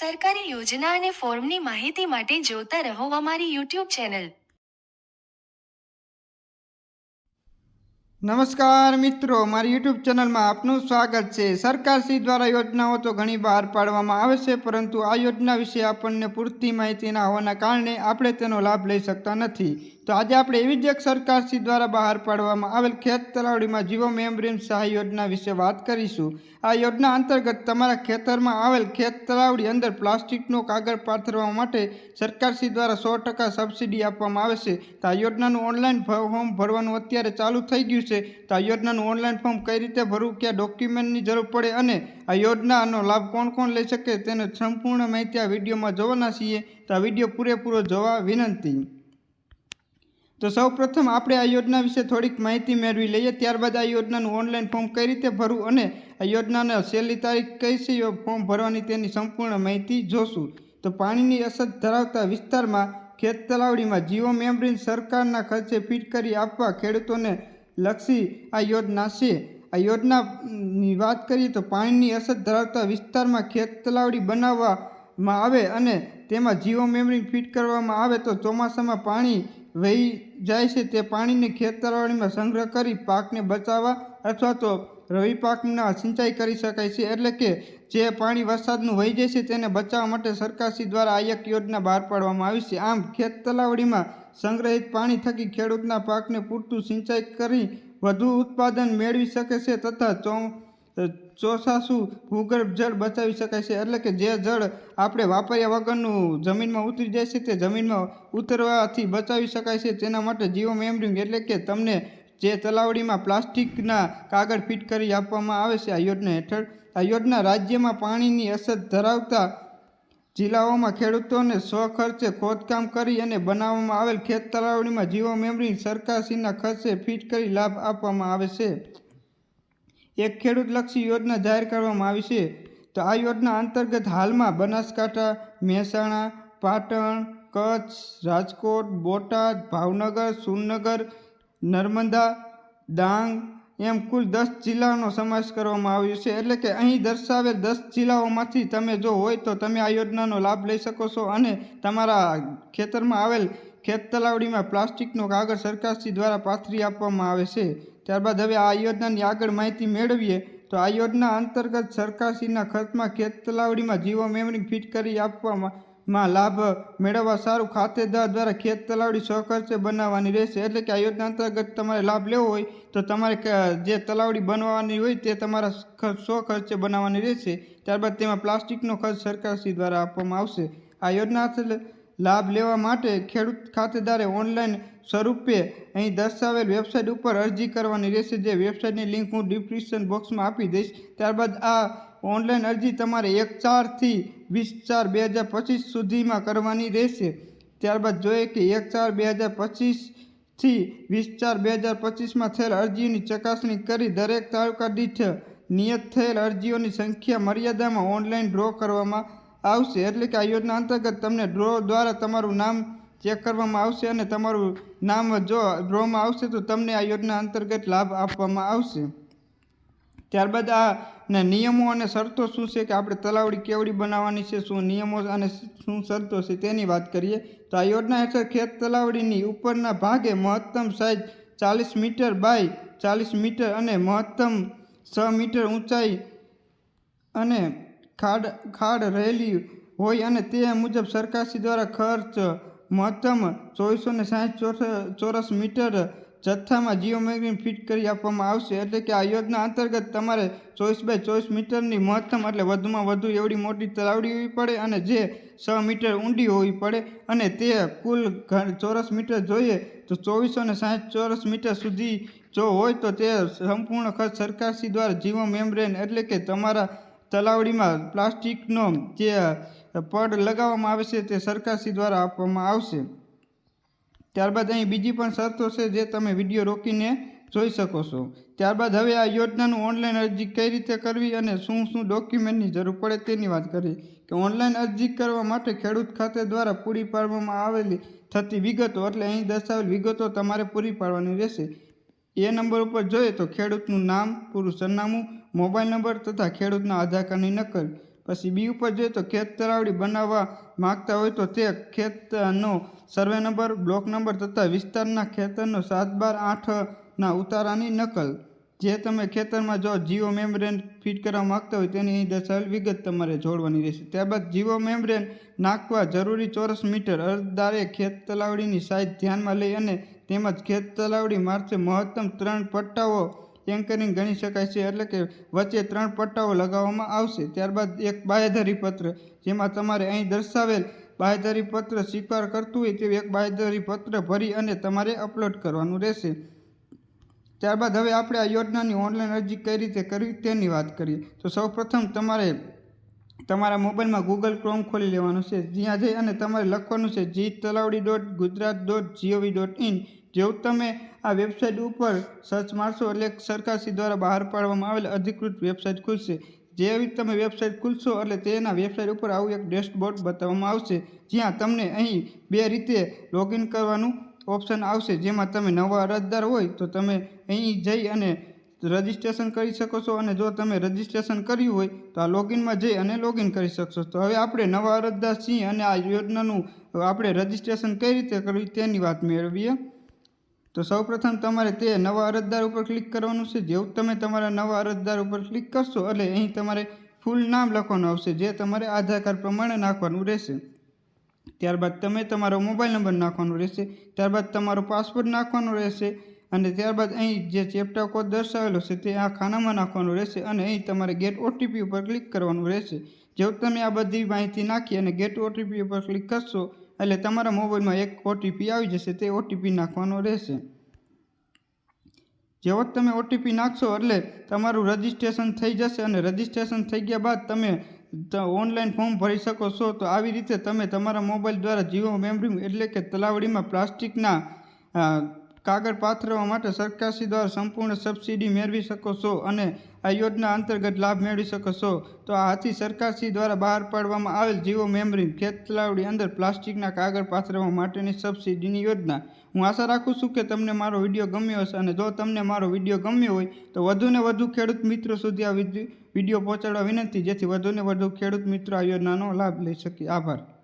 સરકારી યોજના અને ફોર્મની માહિતી માટે જોતા રહો અમારી યુટ્યુબ ચેનલ. નમસ્કાર મિત્રો મારી યુટ્યુબ ચેનલમાં આપનું સ્વાગત છે. સરકારશ્રી દ્વારા યોજનાઓ તો ઘણી બહાર પાડવામાં આવે છે, પરંતુ આ યોજના વિશે આપણને પૂરતી માહિતી ના હોવાના કારણે આપણે તેનો લાભ લઈ શકતા નથી. તો આજે આપણે એવી જ એક સરકારશ્રી દ્વારા બહાર પાડવામાં આવેલ ખેત તલાવડીમાં જીવો મેમ્બ્રેન સહાય યોજના વિશે વાત કરીશું. આ યોજના અંતર્ગત તમારા ખેતરમાં આવેલ ખેત તલાવડી અંદર પ્લાસ્ટિકનો કાગળ પાથરવા માટે સરકારશ્રી દ્વારા સો ટકા સબસિડી આપવામાં આવે છે. તો આ યોજનાનું ઓનલાઈન ફોર્મ ભરવાનું અત્યારે ચાલુ થઈ ગયું છે. તો આ યોજનાનું ઓનલાઈન ફોર્મ કઈ રીતે ભરવું, કયા ડોક્યુમેન્ટની જરૂર પડે અને આ યોજનાનો લાભ કોણ કોણ લઈ શકે તેને સંપૂર્ણ માહિતી આ વિડીયોમાં જોવાના છીએ. તો આ વીડિયો પૂરેપૂરો જોવા વિનંતી. તો સૌ પ્રથમ આપણે આ યોજના વિશે થોડીક માહિતી મેળવી લઈએ. ત્યારબાદ આ યોજનાનું ઓનલાઈન ફોર્મ કઈ રીતે ભરવું અને આ યોજનાના છેલ્લી તારીખ કઈ છે ફોર્મ ભરવાની તેની સંપૂર્ણ માહિતી જોશું. તો પાણીની અસર ધરાવતા વિસ્તારમાં ખેત તલાવડીમાં જીઓ મેમ્બ્રેન સરકારના ખર્ચે ફિટ કરી આપવા ખેડૂતોને લક્ષી આ યોજના છે. આ યોજનાની વાત કરીએ તો પાણીની અસર ધરાવતા વિસ્તારમાં ખેત તલાવડી બનાવવામાં આવે અને તેમાં જીઓ મેમ્બ્રેન ફિટ કરવામાં આવે તો ચોમાસામાં પાણી વહી જાય છે તે પાણીને ખેત તલાવડીમાં સંગ્રહ કરી પાકને બચાવવા અથવા તો રવિ પાકના સિંચાઈ કરી શકાય છે. એટલે કે જે પાણી વરસાદનું વહી જાય છે તેને બચાવવા માટે સરકારશ્રી દ્વારા આ એક યોજના બહાર પાડવામાં આવી છે. આમ ખેત તલાવડીમાં સંગ્રહિત પાણી થકી ખેડૂતના પાકને પૂરતું સિંચાઈ કરી વધુ ઉત્પાદન મેળવી શકે છે તથા ચો ચોસાસુ ભૂગર્ભ જળ બચાવી શકાય છે. એટલે કે જે જળ આપણે વાપર્યા વગરનું જમીનમાં ઉતરી જાય છે તે જમીનમાં ઉતરવાથી બચાવી શકાય છે. તેના માટે જીઓ મેમરિંગ એટલે કે તમને જે તલાવડીમાં પ્લાસ્ટિકના કાગળ ફિટ કરી આપવામાં આવે છે, આ યોજના હેઠળ. આ યોજના રાજ્યમાં પાણીની અસર ધરાવતા જિલ્લાઓમાં ખેડૂતોને સ્વખર્ચે ખોદકામ કરી અને બનાવવામાં આવેલ ખેત તલાવડીમાં જીવો મેમરી સરકારશ્રીના ખર્ચે ફિટ કરી લાભ આપવામાં આવે છે. એક ખેડૂતલક્ષી યોજના જાહેર કરવામાં આવી છે. તો આ યોજના અંતર્ગત હાલમાં બનાસકાંઠા, મહેસાણા, પાટણ, કચ્છ, રાજકોટ, બોટાદ, ભાવનગર સુરનગર નર્મદા, ડાંગ એમ કુલ દસ જિલ્લાનો સમાવેશ કરવામાં આવ્યો છે. એટલે કે અહીં દર્શાવેલ દસ જિલ્લાઓમાંથી તમે જો હોય તો તમે આ યોજનાનો લાભ લઈ શકો છો અને તમારા ખેતરમાં આવેલ ખેત તલાવડીમાં પ્લાસ્ટિકનો કાગળ સરકારશ્રી દ્વારા પાથરી આપવામાં આવે છે. ત્યારબાદ હવે આ યોજનાની આગળ માહિતી મેળવીએ તો આ યોજના અંતર્ગત સરકારશ્રીના ખર્ચમાં ખેત તલાવડીમાં જીવો મેમરી ફિટ કરી આપવામાં લાભ મેળવવા સારું ખાતેદાર દ્વારા ખેત તલાવડી સ્વખર્ચે બનાવવાની રહેશે. એટલે કે આ યોજના અંતર્ગત તમારે લાભ લેવો હોય તો તમારે જે તલાવડી બનવાની હોય તે તમારા સ્વખર્ચે બનાવવાની રહેશે. ત્યારબાદ તેમાં પ્લાસ્ટિકનો ખર્ચ સરકારશ્રી દ્વારા આપવામાં આવશે. આ યોજના લાભ લેવા માટે ખેડૂત ખાતેદારે ઓનલાઈન સ્વરૂપે અહીં દર્શાવેલ વેબસાઇટ ઉપર અરજી કરવાની રહેશે. જે વેબસાઇટની લિંક હું ડિસ્ક્રિપ્શન બોક્સમાં આપી દઈશ. ત્યારબાદ આ ઓનલાઈન અરજી તમારે એક ચારથી વીસ ચાર બે હજાર પચીસ સુધીમાં કરવાની રહેશે. ત્યારબાદ જોઈએ કે એક ચાર બે હજાર પચીસથી વીસ ચાર બે હજાર પચીસમાં થયેલ અરજીઓની ચકાસણી કરી દરેક તાલુકા દીઠ નિયત થયેલ અરજીઓની સંખ્યા મર્યાદામાં ઓનલાઈન ડ્રો કરવામાં આવશે એટલે કે આ યોજના અંતર્ગત તમને ડ્રો દ્વારા તમારું નામ ચેક કરવામાં આવશે અને તમારું નામ જો ડ્રોમાં આવશે તો તમને આ યોજના અંતર્ગત લાભ આપવામાં આવશે. ત્યારબાદ આ નિયમો અને શરતો શું છે કે આપણે તલાવડી કેવડી બનાવવાની છે, શું નિયમો અને શું શરતો છે તેની વાત કરીએ. તો આ યોજના હેઠળ ખેત તલાવડીની ઉપરના ભાગે મહત્તમ સાઇઝ ચાલીસ મીટર બાય ચાલીસ મીટર અને મહત્તમ છ મીટર ઊંચાઈ અને ખાડ ખાડ રહેલી હોય અને તે મુજબ સરકારશ્રી દ્વારા ખર્ચ મહત્તમ ચોવીસો ને સાહીઠ ચોરસ મીટર જથ્થામાં જીઓમેગ્રીન ફિટ કરી આપવામાં આવશે. એટલે કે આ યોજના અંતર્ગત તમારે ચોવીસ બાય ચોવીસ મીટરની મહત્તમ એટલે વધુમાં વધુ એવડી મોટી તલાવડી હોવી પડે અને જે છ મીટર ઊંડી હોવી પડે અને તે કુલ ચોરસ મીટર જોઈએ તો ચોવીસો ને સાહીઠ ચોરસ મીટર સુધી જો હોય તો તે સંપૂર્ણ ખર્ચ સરકારશ્રી દ્વારા જીવો મેમ્બ્રેન એટલે કે તમારા તલાવડીમાં પ્લાસ્ટિકનો જે પડ લગાવવામાં આવે છે તે સરકારશ્રી દ્વારા આપવામાં આવશે. ત્યારબાદ અહીં બીજી પણ શરતો છે જે તમે વીડિયો રોકીને જોઈ શકો છો. ત્યારબાદ હવે આ યોજનાનું ઓનલાઈન અરજી કઈ રીતે કરવી અને શું શું ડોક્યુમેન્ટની જરૂર પડે તેની વાત કરીએ કે ઓનલાઈન અરજી કરવા માટે ખેડૂત ખાતે દ્વારા પૂરી પાડવામાં આવેલી થતી વિગતો એટલે અહીં દર્શાવેલ વિગતો તમારે પૂરી પાડવાની રહેશે. એ નંબર ઉપર જોઈએ તો ખેડૂતનું નામ, પૂરું સરનામું મોબાઈલ નંબર તથા ખેડૂતના આધાર કાર્ડની નકલ, પછી બી ઉપર જોઈએ તો ખેત તરાવડી બનાવવા માંગતા હોય તો તે ખેતનો સર્વે નંબર, બ્લોક નંબર તથા વિસ્તારના ખેતરનો સાત બાર આઠના ઉતારાની નકલ. જે તમે ખેતરમાં જો જીઓ મેમ્બ્રેન ફિટ કરવા માંગતા હોય તેની અહીં દર્શાવેલ વિગત તમારે જોડવાની રહેશે. ત્યારબાદ જીઓ મેમ્બ્રેન નાખવા જરૂરી ચોરસ મીટર અરજદારે ખેત તલાવડીની સાઇઝ ધ્યાનમાં લઈ અને તેમજ ખેત તલાવડી મારફતે મહત્તમ ત્રણ પટ્ટાઓ એન્કરિંગ ગણી શકાય છે એટલે કે વચ્ચે ત્રણ પટ્ટાઓ લગાવવામાં આવશે. ત્યારબાદ એક બાહેધરી પત્ર, જેમાં તમારે અહીં દર્શાવેલ બાહેધરી પત્ર સ્વીકાર કરતું હોય તેવું એક બાહેધરી પત્ર ભરી અને તમારે અપલોડ કરવાનું રહેશે. ત્યારબાદ હવે આપણે આ યોજનાની ઓનલાઈન અરજી કઈ રીતે કરવી તેની વાત કરીએ. તો સૌપ્રથમ તમારે તમારા મોબાઈલમાં ગૂગલ ક્રોમ ખોલી લેવાનું છે. જ્યાં જઈ અને તમારે લખવાનું છે જી તલાવડી dot Gujarat dot GOV dot in. જેવું તમે આ વેબસાઇટ ઉપર સર્ચ મારશો એટલે સરકારશ્રી દ્વારા બહાર પાડવામાં આવેલ અધિકૃત વેબસાઇટ ખુલશે. જેવી તમે વેબસાઇટ ખુલશો એટલે તેના વેબસાઇટ ઉપર આવું એક ડેશબોર્ડ બતાવવામાં આવશે. જ્યાં તમને અહીં બે રીતે લોગિન કરવાનું ઓપ્શન આવશે. જેમાં તમે નવા અરજદાર હોય તો તમે અહીં જઈ અને રજિસ્ટ્રેશન કરી શકો છો અને જો તમે રજિસ્ટ્રેશન કર્યું હોય તો આ લોગિનમાં જઈ અને લોગિન કરી શકશો. તો હવે આપણે નવા અરજદાર છીએ અને આ યોજનાનું આપણે રજિસ્ટ્રેશન કઈ રીતે કરવી તેની વાત મેળવીએ. તો સૌપ્રથમ તમારે તે નવા અરજદાર ઉપર ક્લિક કરવાનું છે. જેવું તમે તમારા નવા અરજદાર ઉપર ક્લિક કરશો, એટલે અહીં તમારે ફૂલ નામ લખવાનું આવશે, જે તમારે આધાર કાર્ડ પ્રમાણે નાખવાનું રહેશે. ત્યારબાદ તમે તમારો મોબાઈલ નંબર નાખવાનો રહેશે, ત્યારબાદ તમારો પાસવર્ડ નાખવાનો રહેશે, અને ત્યારબાદ અહીં જે ચેપ્ટા કોડ દર્શાવેલો છે તે આ ખાનામાં નાખવાનો રહેશે, અને અહીં તમારે ગેટ ઓટીપી ઉપર ક્લિક કરવાનું રહેશે. જેવું તમે આ બધી માહિતી નાખી અને ગેટ ઓટીપી ઉપર ક્લિક કરશો એટલે તમારા મોબાઈલમાં એક ઓટીપી આવી જશે, તે ઓટીપી નાખવાનો રહેશે. જેવો તમે ઓટીપી નાખશો, એટલે તમારું રજિસ્ટ્રેશન થઈ જશે અને રજિસ્ટ્રેશન થઈ ગયા બાદ તમે ઓનલાઈન ફોર્મ ભરી શકો છો. તો આવી રીતે તમે તમારા મોબાઈલ દ્વારા જીઓ મેમરી એટલે કે તલાવડીમાં પ્લાસ્ટિકના કાગળ પાથરવા માટે સરકારશ્રી દ્વારા સંપૂર્ણ સબસિડી મેળવી શકો છો અને આ યોજના અંતર્ગત લાભ મેળવી શકો છો. તો આથી સરકારશ્રી દ્વારા બહાર પાડવામાં આવેલ જીઓ મેમરી ખેતલાવડી અંદર પ્લાસ્ટિકના કાગળ પાથરવા માટેની સબસિડીની યોજના. હું આશા રાખું છું કે તમને મારો વીડિયો ગમ્યો હશે અને જો તમને મારો વીડિયો ગમ્યો હોય તો વધુને વધુ ખેડૂત મિત્રો સુધી આ વિડી- વીડિયો પહોંચાડવા વિનંતી. જેથી વધુને વધુ ખેડૂત મિત્રો આ યોજનાનો લાભ લઈ શકે. આભાર.